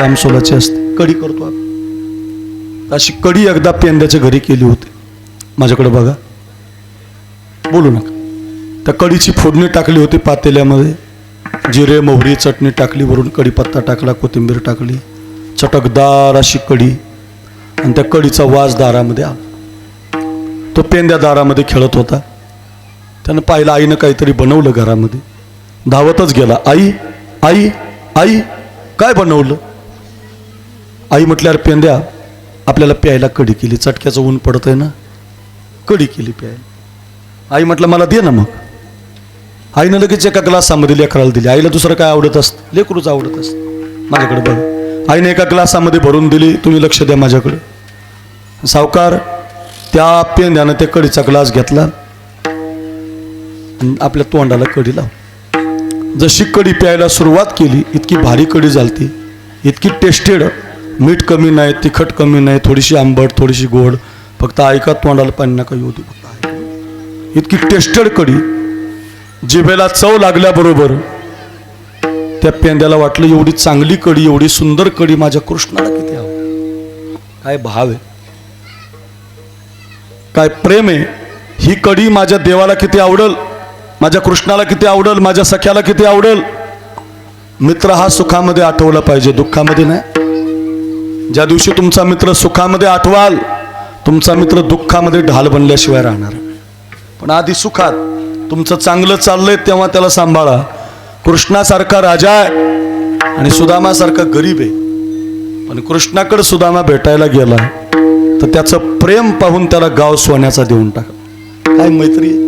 आमसोलाची असते. कडी करतो आपण. अशी कढी एकदा पेंद्याच्या घरी केली होती. माझ्याकडे बघा. बोलू नका. त्या कडीची फोडणी टाकली होती पातेल्यामध्ये. जिरे मोहरी चटणी टाकली वरून कढीपत्ता टाकला कोथिंबीर टाकली. चटकदार अशी कढी. आणि त्या कढीचा वास दारामध्ये आला. तो पेंद्या दारामध्ये खेळत होता. त्यानं पाहिलं आईनं काहीतरी बनवलं घरामध्ये. धावतच गेला. आई आई आई काय बनवलं? आई म्हटल्यावर अरे पेंद्या आपल्याला प्यायला कढी केली. चटक्याचं ऊन पडत आहे ना? कढी केली प्यायला. आई म्हटलं मला दे ना मग. आईनं लगेच एका ग्लासामध्ये लेकराला दिली. आईला दुसरं काय आवडत असतं? लेकरूच आवडत असतं. माझ्याकडे बघ. आईने एका ग्लासामध्ये भरून दिली. तुम्ही लक्ष द्या माझ्याकडे. सावकार त्या पेंद्यानं त्या कडीचा ग्लास घेतला. आणि आपल्या तोंडाला कढी लाव. जशी कढी प्यायला सुरुवात केली इतकी भारी कढी झालती. इतकी टेस्टेड. मीठ कमी नाही तिखट कमी नाही थोडीशी आंबट थोडीशी गोड फक्त ऐका तोंडाला पाणी नका येऊ दे फक्त इतकी टेस्टेड कढी जिभेला चव लागल्याबरोबर त्या पेंद्याला वाटलं एवढी चांगली कडी एवढी सुंदर कडी माझ्या कृष्णाला किती हवं काय भाव आहे. काय प्रेम आहे. ही कढी माझ्या देवाला किती आवडल माझ्या कृष्णाला किती आवडल माझ्या सख्याला किती आवडल. मित्र हा सुखामध्ये आठवला पाहिजे दुःखामध्ये नाही. ज्या दिवशी तुमचा मित्र सुखामध्ये आठवाल तुमचा मित्र दुःखामध्ये ढाल बनल्याशिवाय राहणार. पण आधी सुखात. तुमचं चांगलं चाललंय तेव्हा त्याला सांभाळा. कृष्णासारखा राजा आहे आणि सुदामासारखा गरीब आहे. पण कृष्णाकडे सुदामा भेटायला गेला तर त्याचं प्रेम पाहून त्याला गाव सोन्याचा देऊन टाका. काय मैत्री